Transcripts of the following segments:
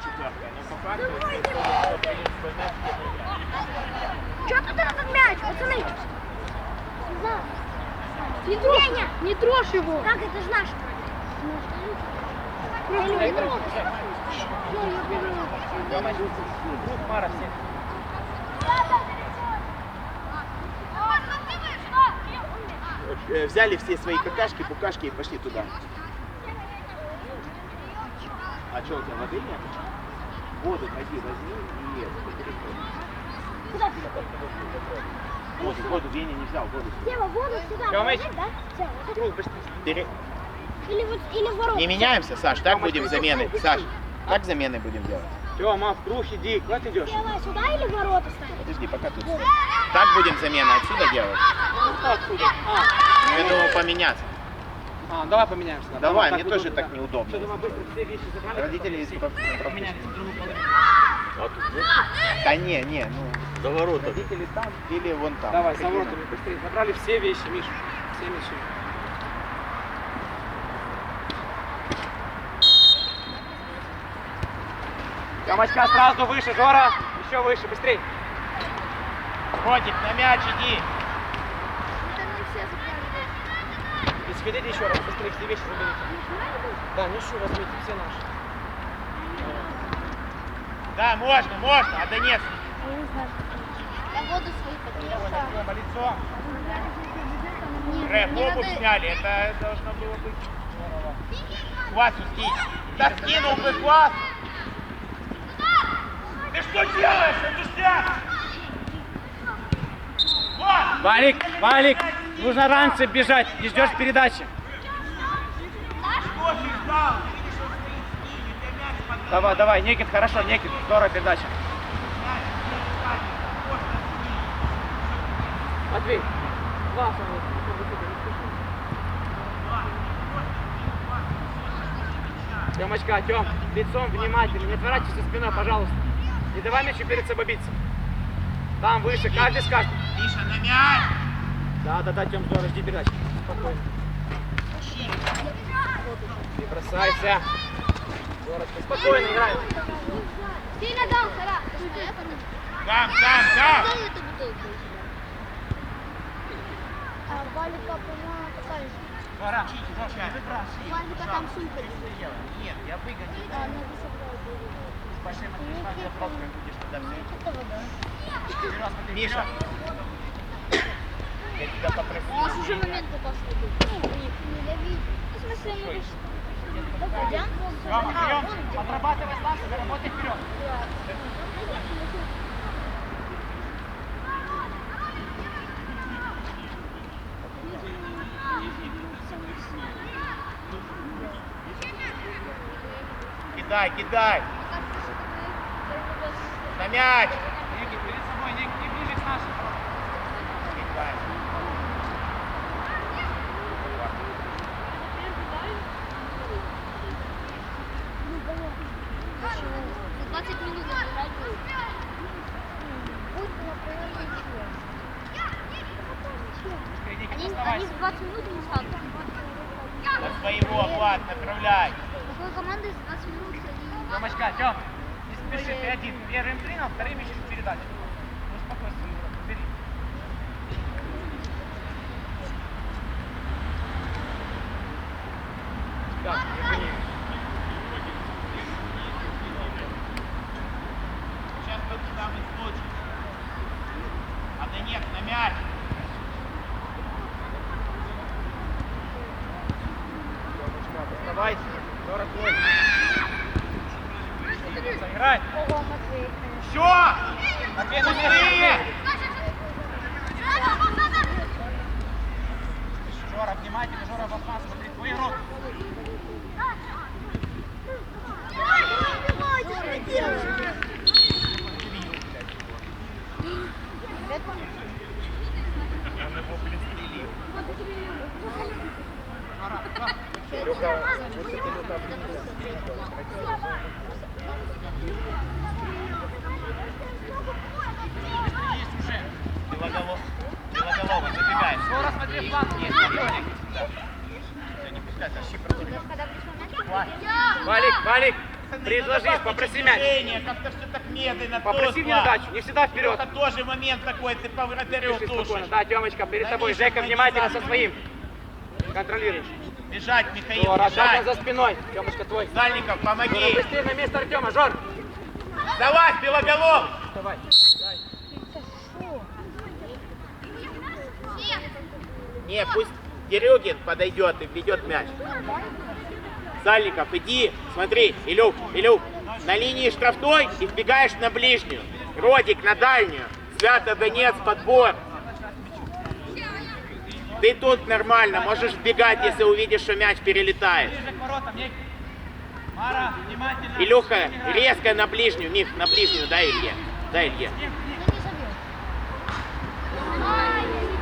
четверка. Но по факту, если кто принес свой мяч, то проиграет. Чё тут этот мяч, пацаны? Не трожь, не трожь его. Как это же наш? Просто не трожь. Я поняла. Тёмыч, друг Мара всех. Взяли все свои какашки, букашки и пошли туда. А что у тебя воды нет? Воду ходи, возьми и это, Куда? воду, воду Веня не взял, воду. Сева, воду сюда. Положить, да? Быстрее. Пере-. Или вот, или в ворота. Не меняемся, Саш, так будем замены. Саш, так замены будем делать. Тёма, в круг иди, куда ты идешь? Сева, сюда или в ворота ставить? Подожди, пока тут. Так будем замены отсюда делать. Откуда? А, Ну, я думаю, поменяться. А, давай поменяемся. да. Давай, так мне тоже так неудобно. Что, давай быстро все вещи забрали? Родители из Поменялись в другую половину. Да не, не, ну. До ворот. Родители там или вон там. Давай, за воротами быстрее. Забрали все вещи, Миша. Все вещи. Тёмочка, сразу выше, Жора. Еще выше, быстрей. Котик, на мяч иди. Это не все заправили. И сходите еще раз, быстрее все вещи заберите. Да, Мишу возьмите, все наши. Да, можно, можно, а Донец. Я воду свою. Рома, лицо. Нет, Рэп, обувь надо- сняли, это должно было быть. Квасу скинь. Да скинул бы квас. Ты что делаешь? Это ж! Валик, Валик, нужно раньше бежать, не ждешь передачи. Мяч. Давай, давай, Никит, хорошо, Никит, здорово передача. Мяч, мяч, Матвей, два Тёмочка, Тём, лицом внимательно, не отворачивайся спиной, пожалуйста. Не давай мячу перед собой биться. Там выше, каждый скажет. Миша, на мяч! Да, да, да, Тём, здорово, жди передачи. Спокойно. Не бросайся. Здоровочка, спокойно играй. Сильно дал, Сара. Дай эту бутылку. А Валика, по-моему, такая же. Пора, Жоша, выбрасывай. Валика там супер. Нет, я выгоню. А, ну, для просто будешь туда все. Миша, я тебя У попросил. нас уже момент попался был. Ну, у них. Не дави. Ну, в смысле, мы вышли. Пойдем? Рома, где. отрабатывай ставку, работай вперед. Кидай, кидай. На мяч. Никит, перед собой, Никит, не ближе к нашим. Кидай. 20 минут играть будет. Например, Никит, Они, они в 20 минут не станут. На своего, Влад, направляй. Такой команды за 20 минут они... Тёмочка, Тём, не спеши, ты один. Первым принял, вторым ищешь передачу. Ну, спокойствие, бери. Да, гони. Сейчас тот же самый случай. А да нет, на мяч. Оставайся, 40 твой. Сыграй. Ого, Матвей, конечно. Все! Матвей, на Быстрее! месте. Жора, внимательно, Жора, в окна, смотри, твой игрок. Он его пристрелил. Есть уже. Белоголов... Белоголовый, забегает. Жора, смотри, план есть. Да. Всё, не пускай, тащи против. Когда пришел мяч, Влад, Валик, Валик, надо попроси мяч. Как-то все так медленно, Попроси передачу, не всегда вперед. Леха, тоже момент такой, ты по вратарю тушишь. Да, Тёмочка, перед Да, тобой. Жека, внимательно со своим. Контролируешь. Бежать, Михаил, Жора, бежать. за спиной. Тёмочка, твой. Сальников, Жора, помоги. быстрее на место Артема, Жор. Давай, Белоголов. Давай. Не, пусть Дерюгин подойдет и введет мяч. Сальников, иди, смотри, Илюк, Илюк, на линии штрафной и вбегаешь на ближнюю. Родик на дальнюю. Свято Донец, подбор. Ты тут нормально, можешь вбегать, если увидишь, что мяч перелетает. Илюха, резко на ближнюю, Мих, на ближнюю, дай Илье. Дай Илье. Я не забил. Ай, я не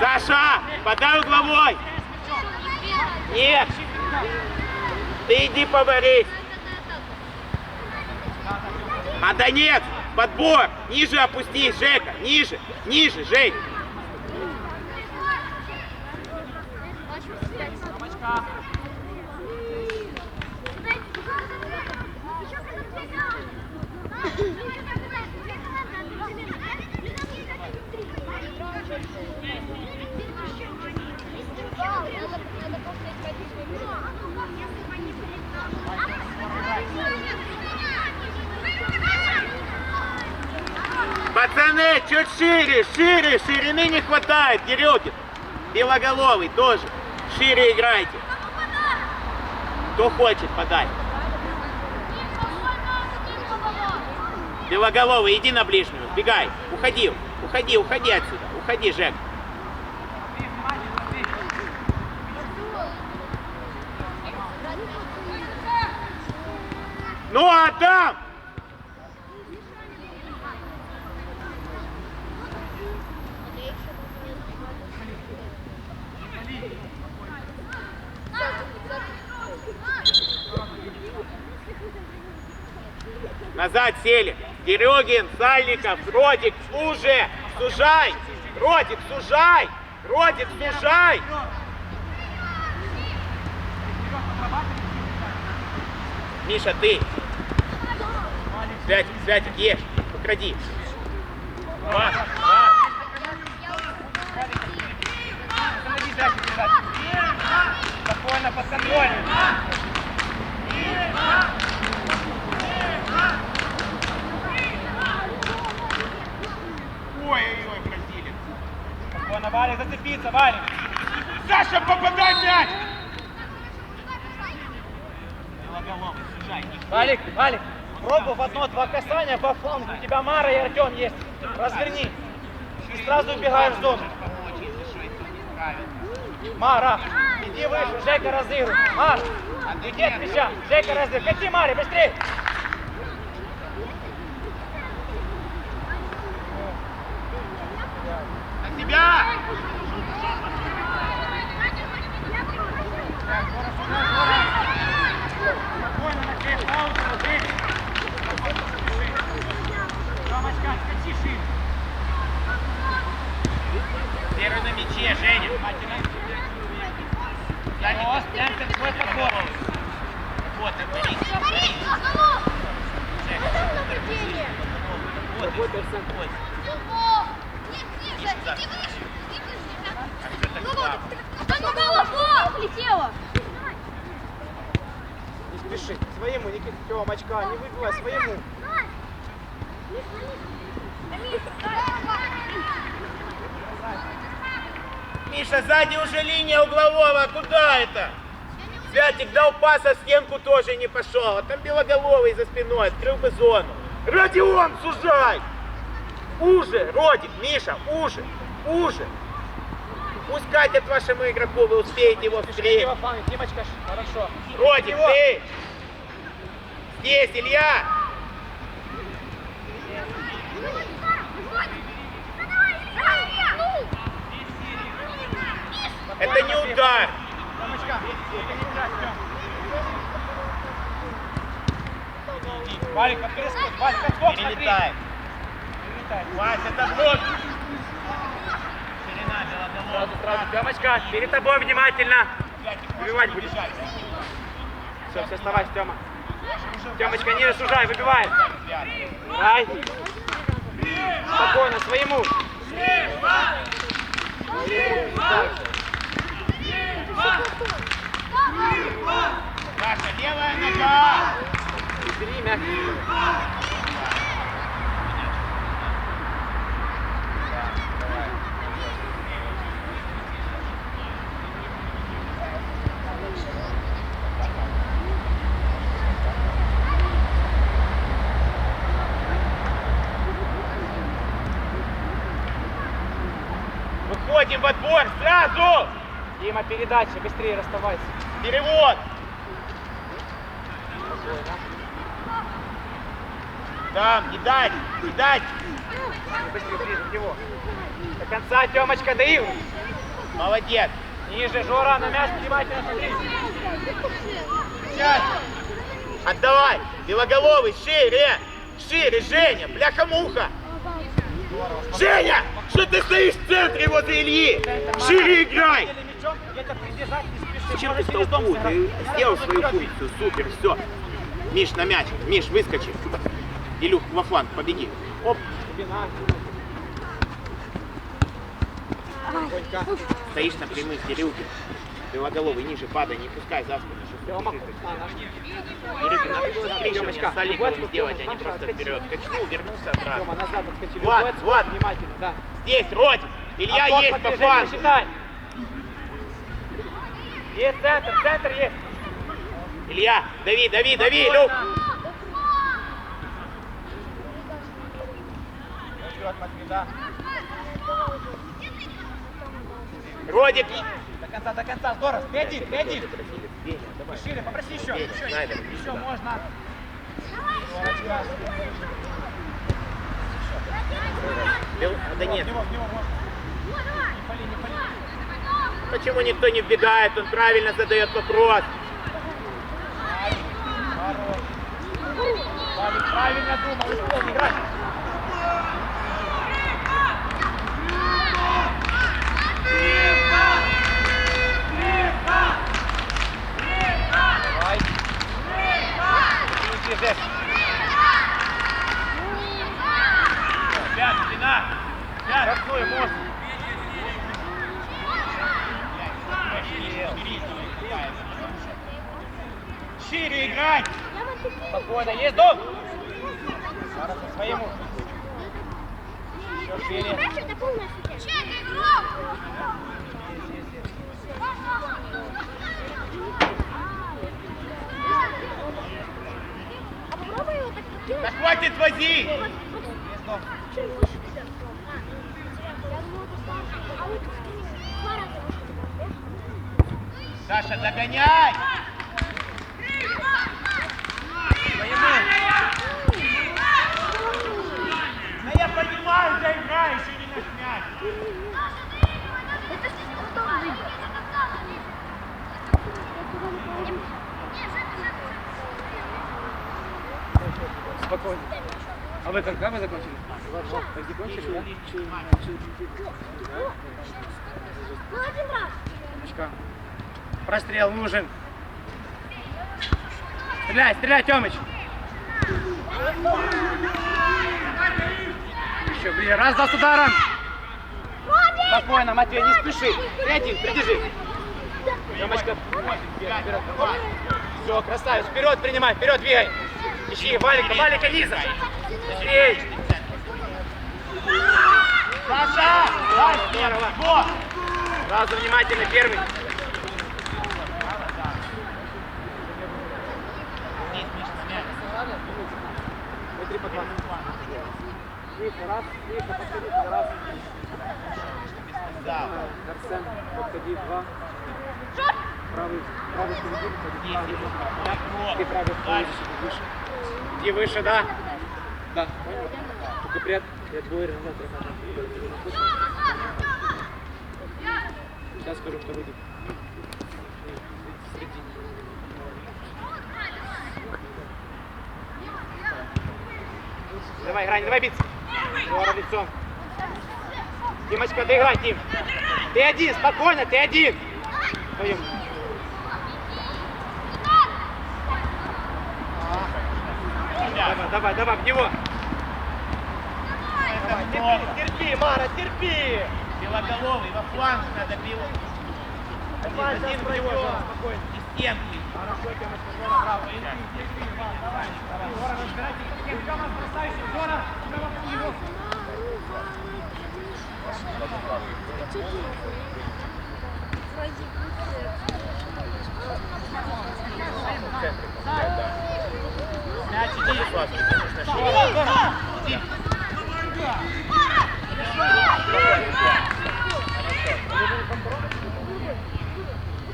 Саша, подай угловой. Нет. Ты иди поборись. А Донец, подбор. Ниже опустись, Жека. Ниже, ниже, Жень. Чуть шире, шире, ширины не хватает, Дерюгин. Белоголовый тоже. Шире играйте. Кто хочет, подай. Белоголовый, иди на ближнюю, бегай. Уходи, уходи, уходи отсюда. Уходи, Жек. Ну а там! Назад сели. Дерюгин, Сальников, Родик, уже. Сужай. Родик, сужай. Родик, сужай. Миша, ты. Святик, Святик, ешь. Укради. Пас, пас. Спокойно, Ой-ой-ой, бразилец. Спокойно, Валик, зацепиться, Валик. Саша, попадай мяч! Белоголовый, сужай. Валик, Валик, пробуй в одно-два касания по флангу. У тебя Мара и Артем есть. Разверни. И сразу убегаешь в зону. Мара, иди выше, Жека разыгрывай. Мара, иди от мяча, Жека разыгрывай. Кати, Маре, быстрее. На себя! Спокойно, на креп, паузу, Жек. Ромочка, скачи шире. Первый на мяче, Женя. О, прям как свой подбор. Вот, отбери, отбери. Вот, Работаешь сам. вот. Влетела! Не спеши. Своему, Никита, Тёмочка, не выбивай, своему. Миша, сзади уже линия углового, куда это? Святик дал пас, а в стенку тоже не пошел. А там белоголовый за спиной, открыл бы зону. Родион, сужай! Уже, Родик, Миша, уже, уже. Пусть катят вашему игроку, вы успеете его встретить. Хорошо. Его. ты! Здесь, Илья! Это не удар! Валик, отпрыскивай. Валик, смотри. Перелетай. Вась, это блок. Ширина белоголовый. Сразу, сразу. Тёмочка, перед тобой внимательно. Выбивать будешь. Все, все, вставай, Тёма. Тёмочка, не сужай, выбивай. Дай. Спокойно, своему. Саша, левая нога. Бери мягкий. Выходим в отбор сразу. Передача, быстрее расставайся. Перевод. Там, не дать, не дать. Быстрее, ближе к него. До конца, Тёмочка, доил. Молодец. Ниже, Жора, на мяч внимательно смотри. Сейчас. Отдавай. Белоголовый, шире. Шире, Женя. Бляха-муха. Женя, что ты стоишь в центре возле Ильи? Шире играй. Зачем ты столбу? Ты сделал свою функцию. Супер, все. Миш, на мяч. Миш, выскочи. Илюх, во фланг, побеги. Оп. Стоишь на прямых, Кирюхин. Белоголовый, ниже, падай, не пускай за спину. Кирюхин, надо было скрещивание с Олеговым сделать, а не просто вперед. Качнул, вернулся обратно. Вот, вот. Внимательно, да. Здесь, Родик. Илья есть по флангу. Есть центр, центр есть. Илья, дави, дави, дави, да. Родик. До конца, до конца. Здорово. Пяди, пяди. Шире, попроси еще. Еще, еще, можно. Да нет, В него, в него можно. Не пали, не пали. Почему никто не вбегает? Он правильно задает вопрос. Правильно думал, исполни, играй. Пять, спина. Красную, мост. Шире играть. Спокойно, есть дом? Своему. Еще шире. Его так Да хватит возить. Есть дом. Чуть выше тебя. Я думал, ты старше. А вот ты два раза выше тебя, да? Саша, догоняй. Да я понимаю, да играешь и не на мяч. Это потом выйдет. Спокойно. А вы когда вы закончили? Так закончили, да? Ну, один раз. Тёмочка. Прострел нужен. Стреляй, стреляй, Тёмыч. Еще, блин, раз даст ударом. Спокойно, Матвей, не спеши. Ты один, придержи. Тёмочка. Все, красавец. Вперед принимай, вперед двигай. Ищи, Валика, Валика, низа. Эй, Саша! Здорово. Во! Сразу внимательно, первый. Смотри по два. Тихо, раз, тихо, подходи, раз. Да. Арсен, подходи, два. Правый, правый середину, подходи, правый. Ты правый второй, выше. Иди выше, да? Да. Только пред, пред бой назад. Сейчас скажу, кто выйдет. Среди. давай, играй, не давай биться. Жора лицом. Димочка, доиграй, Дим. Ты один, спокойно, ты один. Твою. Давай, давай, давай, в него. Терпи, Терпи, Мара, терпи! Белоголовый, во фланг надо било. Давай, Один в него, спокойно. И стенку. Хорошо, Тёмочка, Жора, браво. Терпи, Иван, давай. Жора, разбирайте, кто нас бросающий. Жора, него. Мяч иди, Славский, конечно, Жора, шире. Жора. Иди.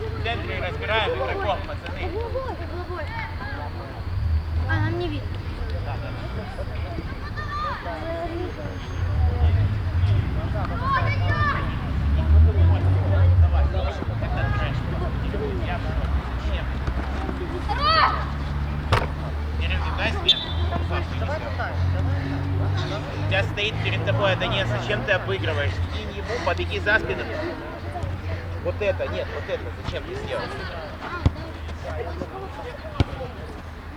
В центре разбираем игроков, пацаны. Угловой, угловой. А, нам не видно. Я Чем? У тебя стоит перед тобой Адонес, зачем ты обыгрываешь? Кинь ему, побеги за спину. Вот это, нет, вот это, зачем ты сделал?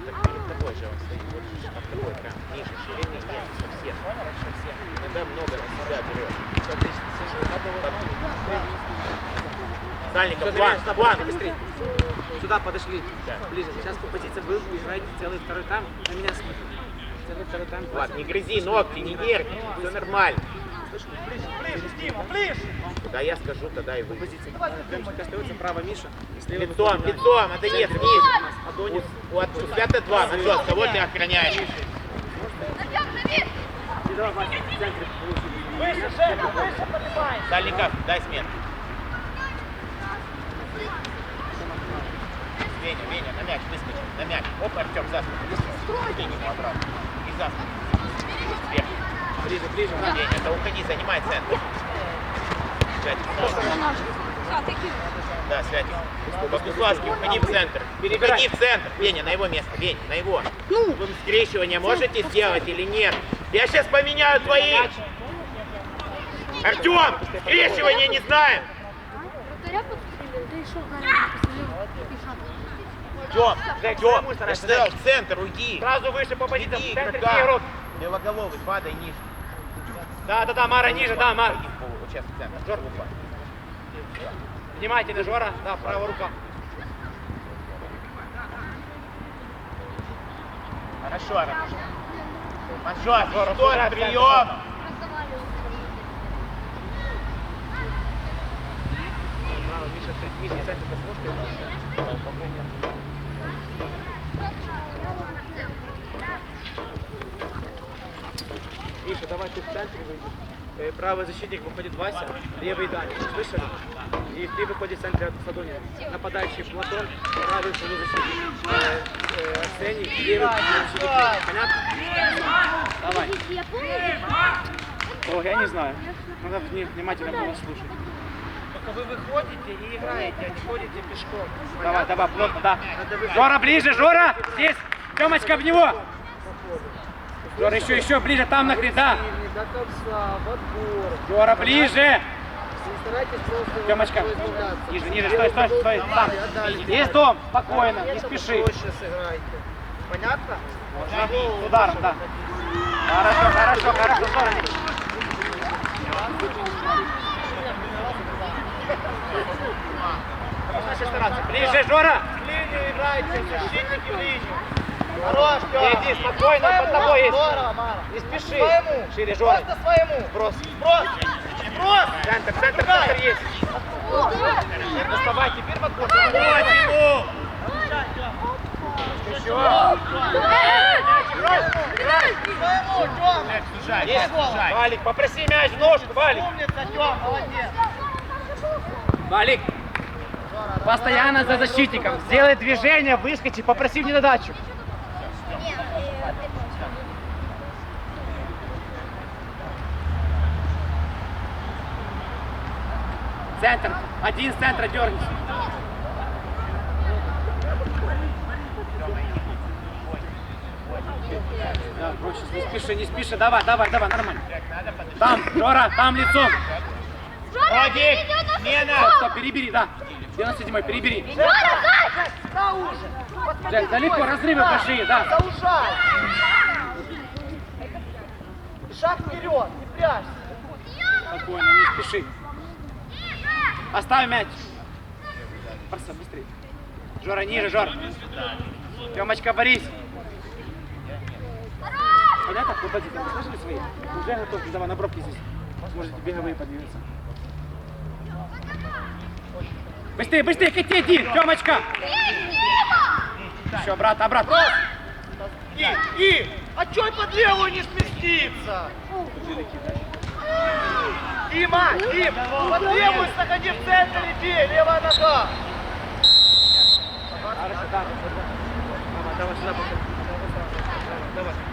Так перед тобой же он стоит, вот под тобой прям ниже, шириной нет, совсем. Иногда много на себя берет. Сальников, Всё, план, план. быстрее. Сюда подошли. Да. Ближе. Сейчас по позиции вы играете целый второй тайм. На меня смотрите. Целый второй тайм. Влад, не грызи ногти, не нервничай, все нормально. Ближе, Дима, ближе! Куда я скажу, тогда и вы. Демчик остается, право Миша. Лицом, лицом, это нет, вниз. Адонис. Вот, у тебя два, Начос, кого ты охраняешь? Выше, Жека, выше поднимай! Сальников, дай смену. Веня, Веня, на мяч выскочил, на мяч. Оп, Артем, за спину. Кинь ему обратно. И за спину. Вверх. Ближе, ближе. Веня, да уходи, занимай центр. Святик. Да, Святик. Богуславский, уходи в центр. Переходи в центр. Веня, на его место. Веня, на его. Вы скрещивание можете сделать или нет? Я сейчас поменяю твои. Артем, скрещивание не знаем. Тём, Тём, сказал, в центр уйди. Сразу выше по позициям. Иди, В игрока. где игрок? Белоголовый, падай ниже. Да, да, да, Мара ниже, да, Мара. Сейчас в центр. Жор, упал. Внимательно, Жора. Да, правая рука. Хорошо, Артем. Манжос, Жора, на центр. прием? Миша, Миша. Миша, давай ты в центре выйдешь. Правый защитник выходит Вася, левый Даня. Слышали? И ты выходишь в центре от Садония. Нападающий Платон, правый полузащитник э, э, Арсений, левый полузащитник. Понятно? Давай. О, я не знаю. Надо вни- внимательно было слушать. Только вы выходите и играете, а не ходите пешком. Давай, давай, плотно, да. Жора, ближе, Жора! Здесь! Тёмочка, в него! Жора, еще, еще ближе, там нахрен, да! До конца, в отбор. Жора, ближе! Старайтесь просто Тёмочка, ниже, ниже, стой, стой, стой, там. Есть дом, спокойно, не спеши. Проще сыграйте. Понятно? Можно ударом, да. Хорошо, хорошо, хорошо, Жора. Ближе, Жора! В линию играйте, защитники в линию. Хорош, Тёма. Иди, спокойно, под тобой есть. Здорово, Мара. Не спеши. Своему. Шире, Жора. Просто своему. Сброс. Сброс. Сброс. Центр, центр, центр есть. Не доставай, теперь в отбор. Почему? Еще. Своему. Мяч сужай, Есть. сужай. Валик, попроси мяч в ножку, Валик. Умница, Тём, молодец. Валик, постоянно за защитником. Сделай движение, выскочи, попроси в недодачу. Центр. Один с центра дернись. Да, проще, не спеши, не спеши, давай, давай, давай, нормально. Там, Жора, там лицом. Родик, Мена! Стоп, перебери, да. 97 перебери. Жека, на уже. Жек, далеко, разрывы пошли, да. Заужай. Шаг вперед, не прячься. Спокойно, не спеши. Оставь мяч. Бросай, быстрее. Жора, ниже, Жора. Тёмочка, борись. Понятно? Вот эти там слышали свои? Уже готов. Давай на бровке здесь. Сможете беговые подвинуться. Быстрее, быстрее, кати, иди, Тёмочка. Еще, брат, обратно. И, и, а чё под левую не сместиться? Дима, Дим, под левую заходи в центр, иди, левая нога. Давай, давай сюда, пока. Давай, давай.